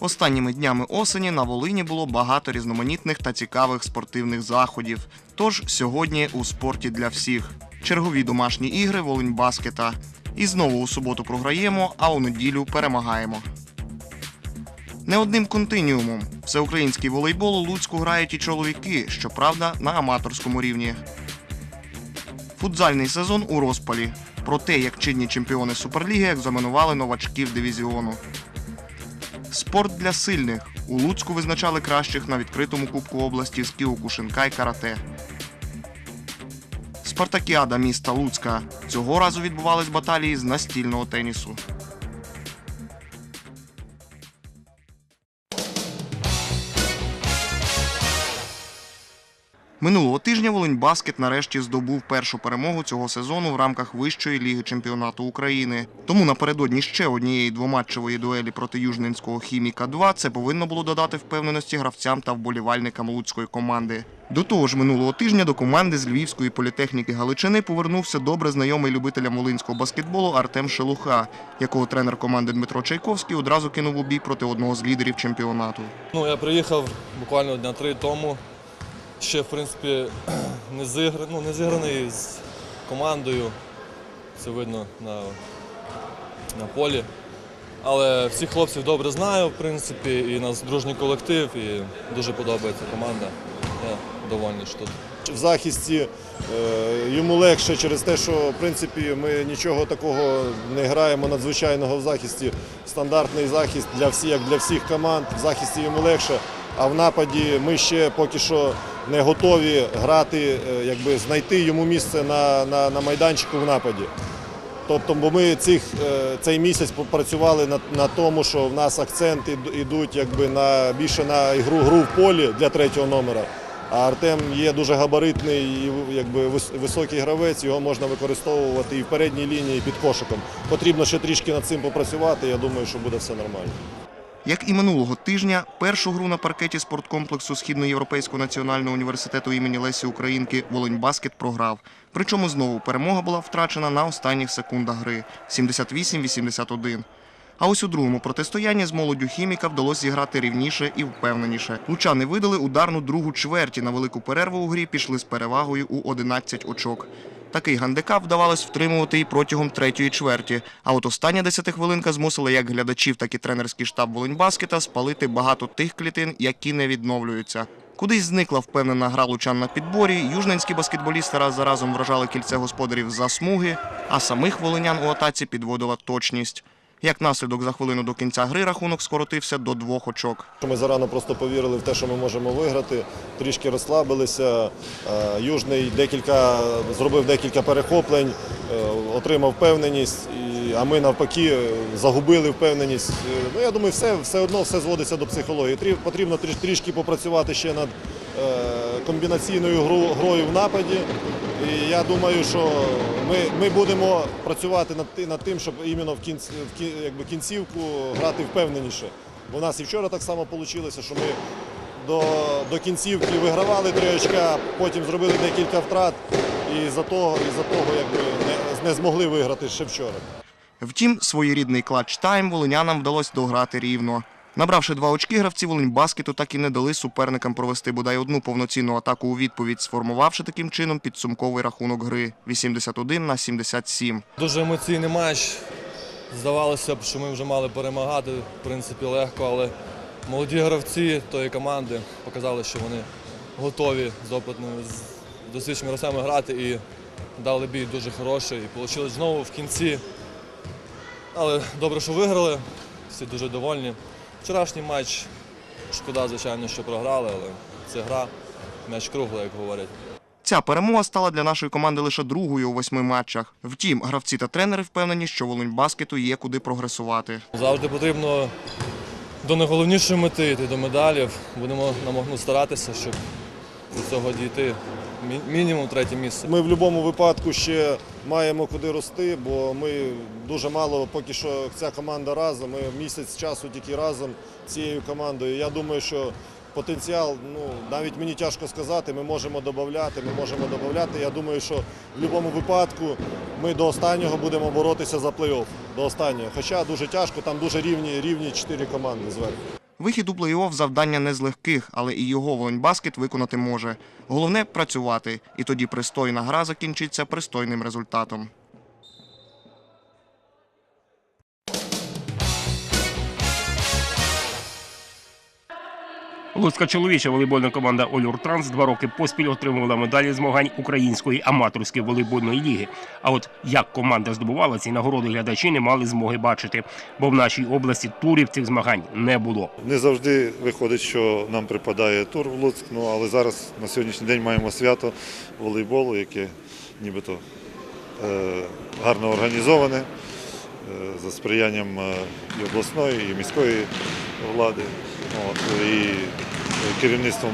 Останніми днями осені на Волині було багато різноманітних та цікавих спортивних заходів. Тож сьогодні у спорті для всіх. Чергові домашні ігри Волинь Баскета. І знову у суботу програємо, а у неділю перемагаємо. Не одним континіумом. Всеукраїнський волейбол у Луцьку грають і чоловіки, щоправда, на аматорському рівні. Футзальний сезон у розпалі. Про те, як чинні чемпіони Суперліги екзаменували новачків дивізіону. Спорт для сильних. У Луцьку визначали кращих на відкритому Кубку області з Кіокушинкай карате. Спартакіада міста Луцька. Цього разу відбувались баталії з настільного тенісу. Минулого тижня Волиньбаскет нарешті здобув першу перемогу цього сезону в рамках вищої ліги чемпіонату України. Тому напередодні ще однієї двоматчевої дуелі проти Южненського хіміка 2 це повинно було додати впевненості гравцям та вболівальникам луцької команди. До того ж, минулого тижня до команди з Львівської політехніки Галичини повернувся добре знайомий любителям волинського баскетболу Артем Шелуха, якого тренер команди Дмитро Чайковський одразу кинув у бій проти одного з лідерів чемпіонату. Ну, я приїхав буквально дня три тому. Ще, в принципі, не, зігра... ну, не зіграний з командою. Це видно на, на полі. Але всіх хлопців добре знаю, в принципі, і нас дружній колектив, і дуже подобається команда. Я довольний, що тут. В захисті е, йому легше через те, що в принципі ми нічого такого не граємо надзвичайного в захисті. Стандартний захист для всіх, як для всіх команд. В захисті йому легше. А в нападі ми ще поки що не готові грати, е, якби знайти йому місце на, на, на майданчику в нападі. Тобто, бо ми цих, е, цей місяць попрацювали на, на тому, що в нас акценти йдуть якби на більше на ігру гру в полі для третього номера. А Артем є дуже габаритний і якби високий гравець, його можна використовувати і в передній лінії, і під кошиком. Потрібно ще трішки над цим попрацювати. Я думаю, що буде все нормально. Як і минулого тижня, першу гру на паркеті спорткомплексу Східноєвропейського національного університету імені Лесі Українки Волиньбаскет програв. Причому знову перемога була втрачена на останніх секундах гри 78-81. А ось у другому протистоянні з молоддю хіміка вдалося зіграти рівніше і впевненіше. Лучани видали ударну другу чверті на велику перерву у грі пішли з перевагою у 11 очок. Такий гандикап вдавалось втримувати і протягом третьої чверті. А от остання десятихвилинка змусила як глядачів, так і тренерський штаб Волиньбаскета спалити багато тих клітин, які не відновлюються. Кудись зникла впевнена гра лучан на підборі. Южненські баскетболісти раз за разом вражали кільце господарів за смуги, а самих волинян у атаці підводила точність. Як наслідок за хвилину до кінця гри рахунок скоротився до двох очок. Ми зарано просто повірили в те, що ми можемо виграти, трішки розслабилися. Е, Южний декілька зробив декілька перехоплень, е, отримав впевненість, а ми навпаки е, загубили впевненість. Ну я думаю, все, все одно все зводиться до психології. Трі- Потрібно тріш- трішки попрацювати ще над комбінаційною грою в нападі. І я думаю, що ми, ми будемо працювати над, над тим, щоб іменно в, кінці, в якби кінцівку грати впевненіше. Бо у нас і вчора так само вийшло, що ми до, до кінцівки вигравали три очка, потім зробили декілька втрат і за того, і за того якби не, не змогли виграти ще вчора. Втім, своєрідний клатч-тайм волинянам вдалося дограти рівно. Набравши два очки, гравці Волиньбаскету так і не дали суперникам провести бодай одну повноцінну атаку у відповідь, сформувавши таким чином підсумковий рахунок гри 81 на 77. Дуже емоційний матч. Здавалося б, що ми вже мали перемагати, в принципі, легко, але молоді гравці тої команди показали, що вони готові з досвідченими гравцями грати і дали бій дуже хороший. І вийшло знову в кінці. Але добре, що виграли, всі дуже довольні. Вчорашній матч, шкода, звичайно, що програли, але це гра, м'яч круглий, як говорять. Ця перемога стала для нашої команди лише другою у восьми матчах. Втім, гравці та тренери впевнені, що Волиньбаскету є куди прогресувати. Завжди потрібно до найголовнішої мети йти до медалів. Будемо намагну старатися, щоб до цього дійти. Мі- Мінімум третє місце. Ми в будь-якому випадку ще маємо куди рости, бо ми дуже мало поки що ця команда разом. Ми місяць часу тільки разом цією командою. Я думаю, що потенціал, ну навіть мені тяжко сказати, ми можемо додати, ми можемо додати. Я думаю, що в будь-якому випадку ми до останнього будемо боротися за плей-офф. До останнього. Хоча дуже тяжко, там дуже рівні, рівні чотири команди зверху. Вихід у плей-офф – завдання не з легких, але і його Волоньбаскет виконати може. Головне – працювати, і тоді пристойна гра закінчиться пристойним результатом. Луцька чоловіча волейбольна команда «Олюртранс» два роки поспіль отримувала медалі змагань української аматорської волейбольної ліги. А от як команда здобувала ці нагороди, глядачі не мали змоги бачити, бо в нашій області турів цих змагань не було. Не завжди виходить, що нам припадає тур в Луцьк, ну але зараз на сьогоднішній день маємо свято волейболу, яке нібито е, гарно організоване е, за сприянням е, і обласної, і міської влади. От, і керівництвом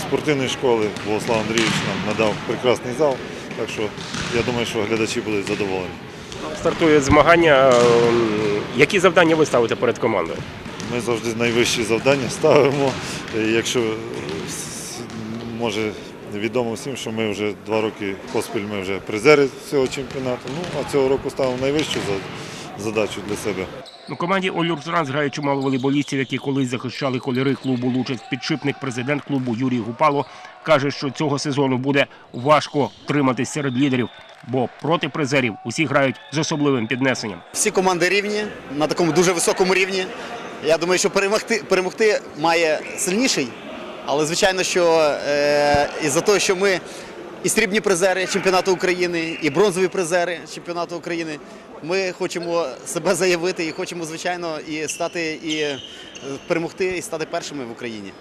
спортивної школи Богослав Андрійович нам надав прекрасний зал. Так що я думаю, що глядачі будуть задоволені. Стартує змагання. ем, Які завдання ви ставите перед командою? Ми завжди найвищі завдання ставимо. Е, Якщо е, може відомо всім, що ми вже два роки поспіль ми вже призери цього чемпіонату. Ну а цього року ставимо найвищу задачу для себе. У команді «Олюртранс» грає чимало волейболістів, які колись захищали кольори клубу Лучець. Підшипник, президент клубу Юрій Гупало каже, що цього сезону буде важко триматись серед лідерів, бо проти призерів усі грають з особливим піднесенням. Всі команди рівні на такому дуже високому рівні. Я думаю, що перемогти, перемогти має сильніший, але звичайно, що е, із-за того, що ми і срібні призери чемпіонату України, і бронзові призери чемпіонату України, ми хочемо себе заявити і хочемо, звичайно, і стати і е, перемогти, і стати першими в Україні.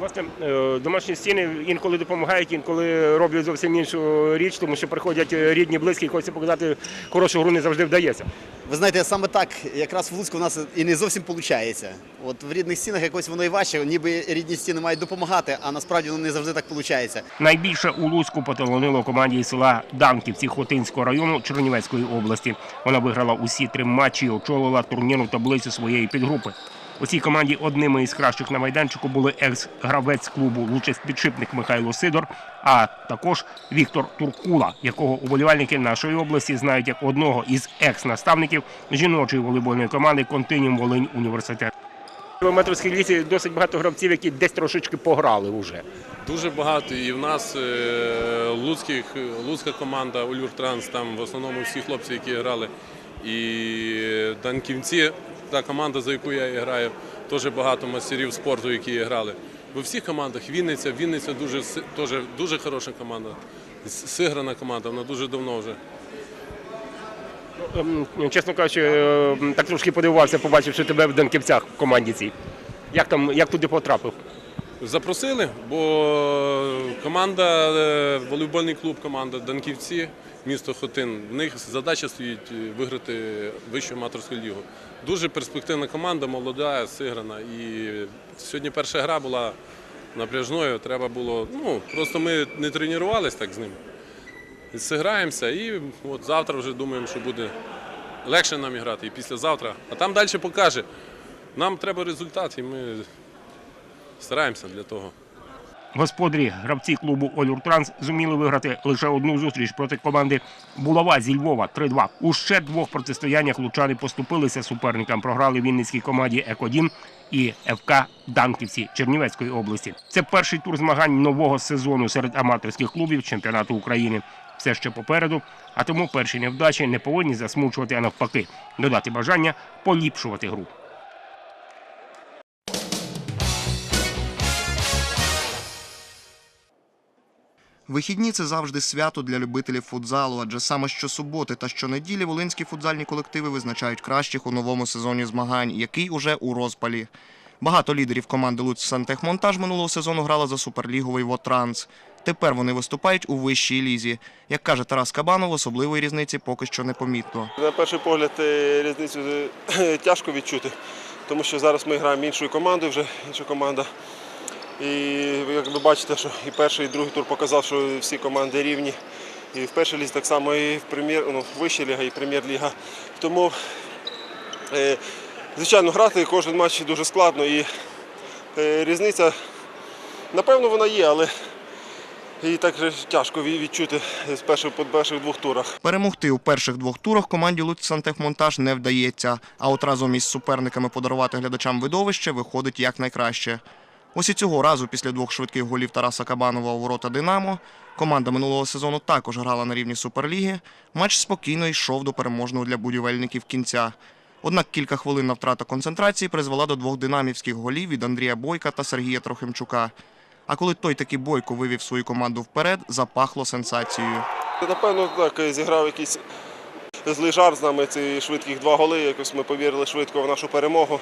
Власне, е, домашні стіни інколи допомагають, інколи роблять зовсім іншу річ, тому що приходять рідні, близькі, хочеться показати хорошу гру не завжди вдається. Ви знаєте, саме так, якраз в Луцьку у нас і не зовсім виходить. От в рідних стінах якось воно і важче, ніби рідні стіни мають допомагати, а насправді воно не завжди так виходить. Найбільше у Луцьку поталонило команді із села Данківці Хотинського району Чернівецької області. Вона виграла усі три матчі і очолила турнірну таблицю своєї підгрупи. У цій команді одними із кращих на майданчику були екс-гравець клубу Лучець підшипник Михайло Сидор, а також Віктор Туркула, якого уболівальники нашої області знають як одного із екс-наставників жіночої волейбольної команди Континіум Волинь Університет. В метровській лісі досить багато гравців, які десь трошечки пограли вже. Дуже багато. І в нас е, луцьких, луцька команда Ульвертранс, там в основному всі хлопці, які грали. І Данківці, та команда, за яку я граю, теж багато мастерів спорту, які грали. В всіх командах Вінниця, Вінниця дуже, теж дуже хороша команда. Сиграна команда, вона дуже давно вже. Ем, Чесно кажучи, ем, так трошки подивувався, побачивши тебе в Данківцях в команді цій. Як там, як туди потрапив? Запросили, бо команда, е, волейбольний клуб, команда Данківці, місто Хотин. В них задача стоїть е, виграти вищу аматорську лігу. Дуже перспективна команда, молода, сиграна. І сьогодні перша гра була напряжною. Треба було. Ну просто ми не тренувалися так з ними. Зіграємося і от завтра вже думаємо, що буде легше нам грати. І післязавтра. А там далі покаже. Нам треба результат, і ми стараємося для того. Господарі, гравці клубу «Олюртранс» зуміли виграти лише одну зустріч проти команди Булава зі Львова 3-2. У ще двох протистояннях лучани поступилися суперникам. Програли вінницькій команді «Екодін» і ФК Данківці Чернівецької області. Це перший тур змагань нового сезону серед аматорських клубів чемпіонату України. Все ще попереду, а тому перші невдачі не повинні засмучувати, а навпаки, додати бажання поліпшувати гру. Вихідні це завжди свято для любителів футзалу, адже саме щосуботи та щонеділі волинські футзальні колективи визначають кращих у новому сезоні змагань, який уже у розпалі. Багато лідерів команди Луцьк Сантехмонтаж минулого сезону грали за суперліговий Вотранс. Тепер вони виступають у вищій лізі. Як каже Тарас Кабанов, особливої різниці поки що не помітно. На перший погляд е, різницю е, тяжко відчути, тому що зараз ми граємо іншою командою, вже інша команда. І як ви бачите, що і перший, і другий тур показав, що всі команди рівні. І в першій лізі так само і в прем'єр, ну, вища ліга, і прем'єр-ліга. Тому, е, звичайно, грати кожен матч дуже складно і е, різниця, напевно, вона є, але І так же тяжко відчути з перших по перших двох турах. Перемогти у перших двох турах команді Луцьк Сантехмонтаж не вдається, а от разом із суперниками подарувати глядачам видовище виходить якнайкраще. Ось і цього разу, після двох швидких голів Тараса Кабанова у ворота Динамо, команда минулого сезону також грала на рівні Суперліги. Матч спокійно йшов до переможного для будівельників кінця. Однак кілька хвилинна втрата концентрації призвела до двох динамівських голів від Андрія Бойка та Сергія Трохимчука. А коли той таки Бойко вивів свою команду вперед, запахло сенсацією. Напевно, так зіграв якийсь злий жарт з нами. Ці швидких два голи. Якось ми повірили швидко в нашу перемогу.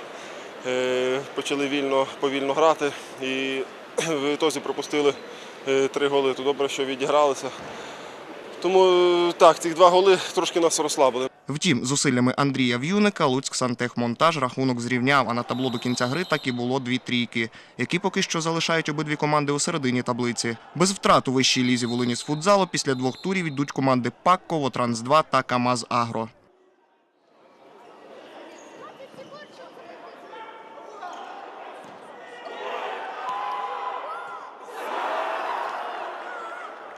Е, Почали вільно, повільно грати і в ітозі пропустили е, три голи. То добре, що відігралися. Тому е, так, ці два голи трошки нас розслабили. Втім, зусиллями Андрія В'юника Луцьк Сантехмонтаж рахунок зрівняв, а на табло до кінця гри так і було дві трійки, які поки що залишають обидві команди у середині таблиці. Без втрат у вищій лізі Волині з футзалу після двох турів йдуть команди ПАК, Вотранс 2 та КАМАЗ Агро.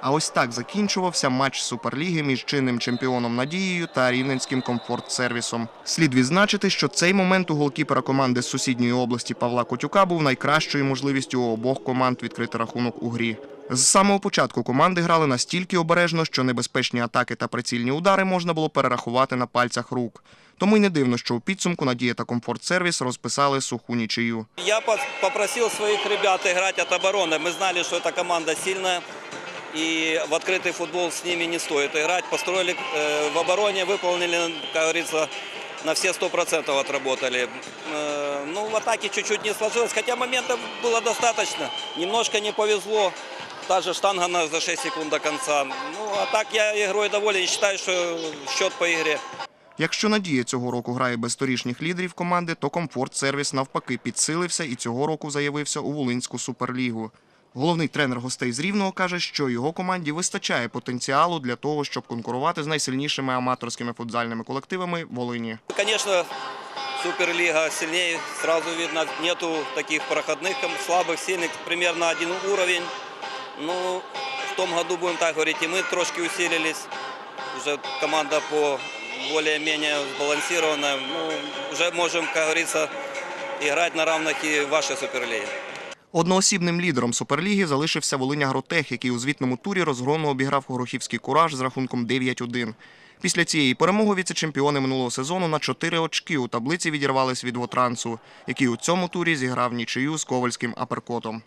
А ось так закінчувався матч Суперліги між чинним чемпіоном Надією та Рівненським комфорт-сервісом. Слід відзначити, що цей момент у голкіпера команди з сусідньої області Павла Котюка був найкращою можливістю у обох команд відкрити рахунок у грі. З самого початку команди грали настільки обережно, що небезпечні атаки та прицільні удари можна було перерахувати на пальцях рук. Тому й не дивно, що у підсумку Надія та комфорт-сервіс розписали суху нічию. Я пос- попросил своих ребят играть от обороны. Мы знали, что эта команда сильная. И в открытый футбол с ними не стоит играть. Построили э, в обороне, выполнили, как говорится, на все 100% отработали. Э, ну, в атаке чуть-чуть не сложилось, хотя моментов было достаточно. Немножко не повезло. Та же штанга на за 6 секунд до конца. Ну, а так я игрой доволен и считаю, что счет по игре. Якщо Надія цього року грає без торішніх лідерів команди, то комфорт-сервіс навпаки підсилився і цього року заявився у Волинську суперлігу. Головний тренер гостей з Рівного каже, що його команді вистачає потенціалу для того, щоб конкурувати з найсильнішими аматорськими футзальними колективами Волині. Конечно, Суперлига сильнее, сразу видно, нету таких проходных, ком- слабых, сильных, примерно один уровень. Ну, в том году, будем так говорить, и мы трошки усилились. Уже команда по более-менее сбалансированная. Ну, уже можем, как говорится, играть на равных и в вашей Суперлиге. Одноосібним лідером суперліги залишився Волиня Гротех, який у звітному турі розгромно обіграв Горохівський кураж з рахунком 9-1. Після цієї перемоги віце-чемпіони минулого сезону на 4 очки у таблиці відірвались від Вотрансу, який у цьому турі зіграв нічию з ковальським аперкотом.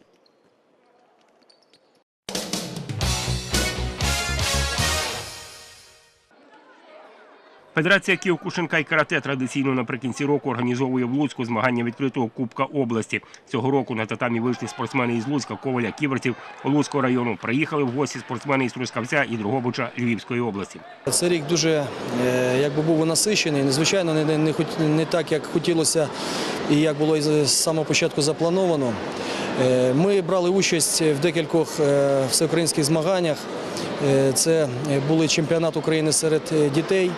Федерація Кіокушинка і карате традиційно наприкінці року організовує в Луцьку змагання відкритого Кубка області. Цього року на татамі вийшли спортсмени із Луцька, Коваля, Ківерців, Луцького району. Приїхали в гості спортсмени із Трускавця і Другобича Львівської області. Цей рік дуже е, якби був насичений. Незвичайно, не, не, не, так, як хотілося і як було з самого початку заплановано. Е, Ми брали участь в декількох е, всеукраїнських змаганнях. Це були чемпіонат України серед дітей,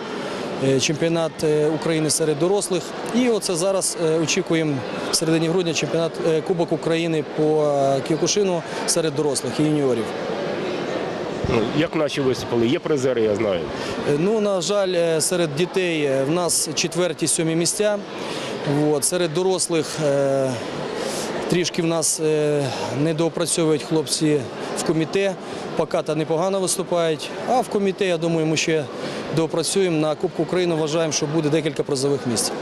чемпіонат е, України серед дорослих. І оце зараз е, очікуємо в середині грудня чемпіонат е, Кубок України по е, кіокушину серед дорослих і юніорів. Ну, як наші виступили? Є призери, я знаю. Е, Ну, на жаль, е, серед дітей е, в нас четверті, сьомі місця. От. Серед дорослих е, трішки в нас е, не хлопці в коміте. Поки та непогано виступають. А в коміте, я думаю, ми ще доопрацюємо. На Кубку України вважаємо, що буде декілька призових місць.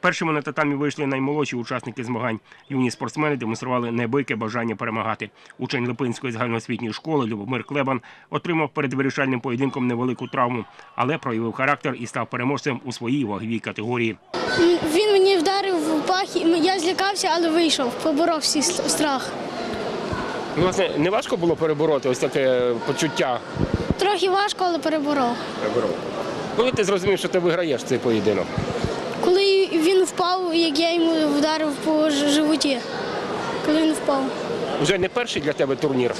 Першими на татамі вийшли наймолодші учасники змагань. Юні спортсмени демонстрували небике бажання перемагати. Учень Липинської загальноосвітньої школи Любомир Клебан отримав перед вирішальним поєдинком невелику травму, але проявив характер і став переможцем у своїй ваговій категорії. Він мені вдарив в пах, я злякався, але вийшов, поборов с- страх. Ну, Власне, не важко було перебороти ось таке почуття. Трохи важко, але переборов. Переборов. Коли ти зрозумів, що ти виграєш цей поєдинок? Коли він впав, як я йому вдарив по животі, коли він впав. Вже не перший для тебе турнір.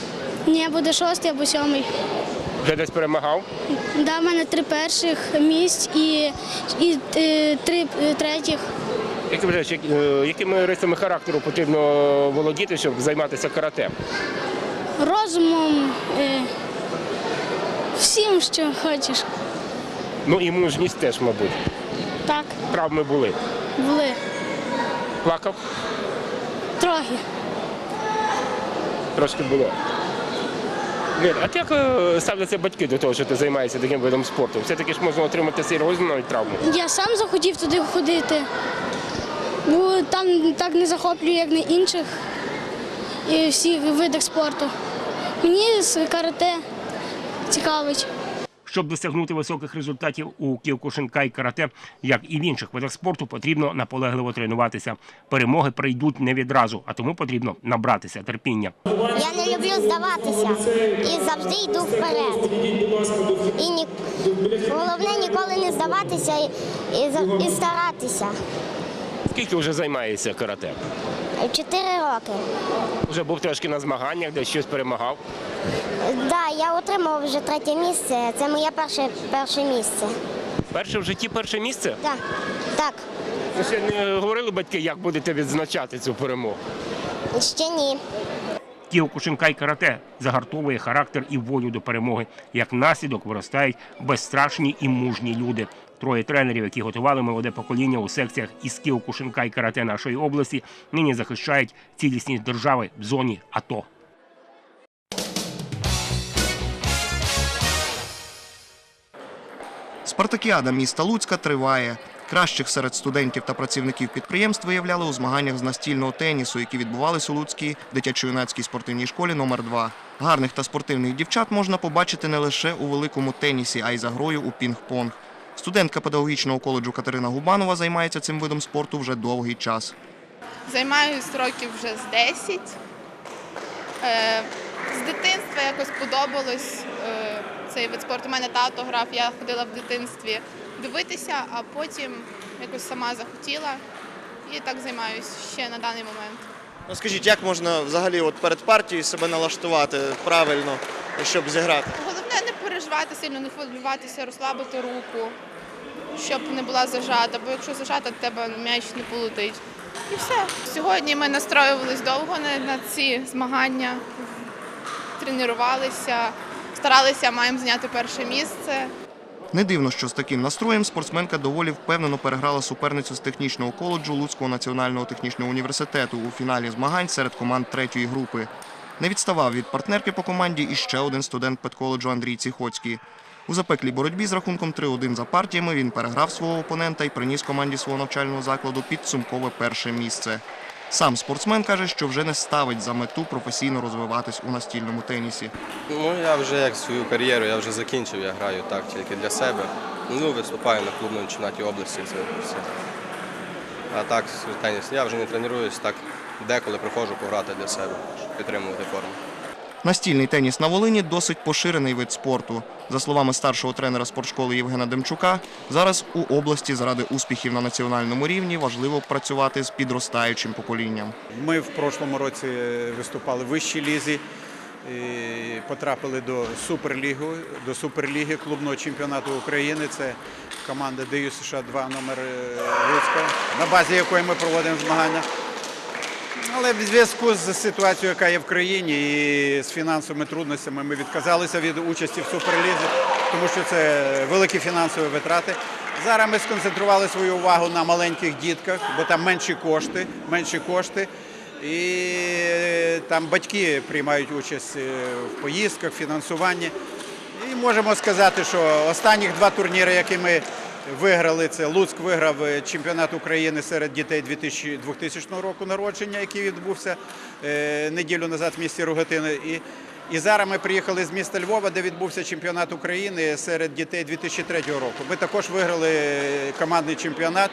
Ні, буде шостий або сьомий. Вже десь перемагав. Да, в мене три перших місць і, і е, три е, третіх. Як ти вважаєш, е, якими рисами характеру потрібно володіти, щоб займатися карате? розумом, всім, що хочеш. Ну і мужність теж, мабуть. Так, Травми були. були Плакав трохи. трошки було. Лєр, а як е, ставляться батьки до того, що ти займаєшся таким видом спорту? Все-таки ж можна отримати серйозну навіть травму. Я сам захотів туди ходити, бо там так не захоплює, як на інших і всіх видах спорту. Мені карате цікавить. Щоб досягнути високих результатів у кіокушинкай карате, як і в інших видах спорту, потрібно наполегливо тренуватися. Перемоги прийдуть не відразу, а тому потрібно набратися терпіння. Я не люблю здаватися і завжди йду вперед. І ні... головне ніколи не здаватися і, і, і старатися. Скільки вже займаєшся карате? Чотири роки. Вже був трошки на змаганнях, де щось перемагав. Да, я отримав вже третє місце. Це моє перше, перше місце. Перше в житті перше місце. Так, так, Ви ще не говорили батьки, як будете відзначати цю перемогу. ще ні. Кіокушинкай карате загартовує характер і волю до перемоги. Як наслідок виростають безстрашні і мужні люди. Троє тренерів, які готували молоде покоління у секціях із Кіокушинкай карате нашої області, нині захищають цілісність держави в зоні АТО. Спартакіада міста Луцька триває. Кращих серед студентів та працівників підприємств виявляли у змаганнях з настільного тенісу, які відбувались у Луцькій дитячо-юнацькій спортивній школі номер 2 Гарних та спортивних дівчат можна побачити не лише у великому тенісі, а й за грою у пінг-понг. Студентка педагогічного коледжу Катерина Губанова займається цим видом спорту вже довгий час. Займаюсь років вже з 10. Е, з дитинства якось подобалось е, цей вид спорту. У мене тато грав, я ходила в дитинстві дивитися, а потім якось сама захотіла і так займаюсь ще на даний момент. Ну скажіть, як можна взагалі от перед партією себе налаштувати правильно, щоб зіграти? Головне не переживати сильно, не хвилюватися, розслабити руку, щоб не була зажата, бо якщо зажата, то тебе м'яч не полетить. І все. Сьогодні ми настроювались довго на ці змагання, тренувалися, старалися, маємо зайняти перше місце. Не дивно, що з таким настроєм спортсменка доволі впевнено переграла суперницю з технічного коледжу Луцького національного технічного університету у фіналі змагань серед команд третьої групи. Не відставав від партнерки по команді і ще один студент педколеджу Андрій Ціхоцький. У запеклій боротьбі з рахунком 3-1 за партіями він переграв свого опонента і приніс команді свого навчального закладу підсумкове перше місце. Сам спортсмен каже, що вже не ставить за мету професійно розвиватись у настільному тенісі. Ну, я вже як свою кар'єру, я вже закінчив, я граю так тільки для себе. Ну, виступаю на клубному чемпіонаті області, це все. А так, теніс, я вже не тренуюсь, так деколи приходжу пограти для себе, щоб підтримувати форму. Настільний теніс на Волині досить поширений вид спорту. За словами старшого тренера спортшколи Євгена Демчука, зараз у області заради успіхів на національному рівні важливо працювати з підростаючим поколінням. Ми в прошлому році виступали в вищій лізі, потрапили до Суперліги, до Суперліги клубного чемпіонату України. Це команда ДЮ США 2 номер Луцька, на базі якої ми проводимо змагання. Але в зв'язку з ситуацією, яка є в країні, і з фінансовими трудностями ми відказалися від участі в суперлізі, тому що це великі фінансові витрати. Зараз ми сконцентрували свою увагу на маленьких дітках, бо там менші кошти, менші кошти. І там батьки приймають участь е, в поїздках, фінансуванні. І можемо сказати, що останніх два турніри, які ми виграли, це Луцьк виграв е, чемпіонат України серед дітей 2000 2000 року народження, який відбувся е, неділю назад в місті Рогатини. І, і зараз ми приїхали з міста Львова, де відбувся чемпіонат України серед дітей 2003 року. Ми також виграли е, командний чемпіонат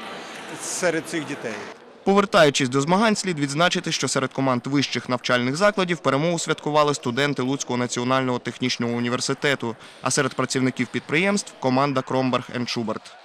серед цих дітей. Повертаючись до змагань, слід відзначити, що серед команд вищих навчальних закладів перемогу святкували студенти Луцького національного технічного університету, а серед працівників підприємств команда Кромберг Шуберт.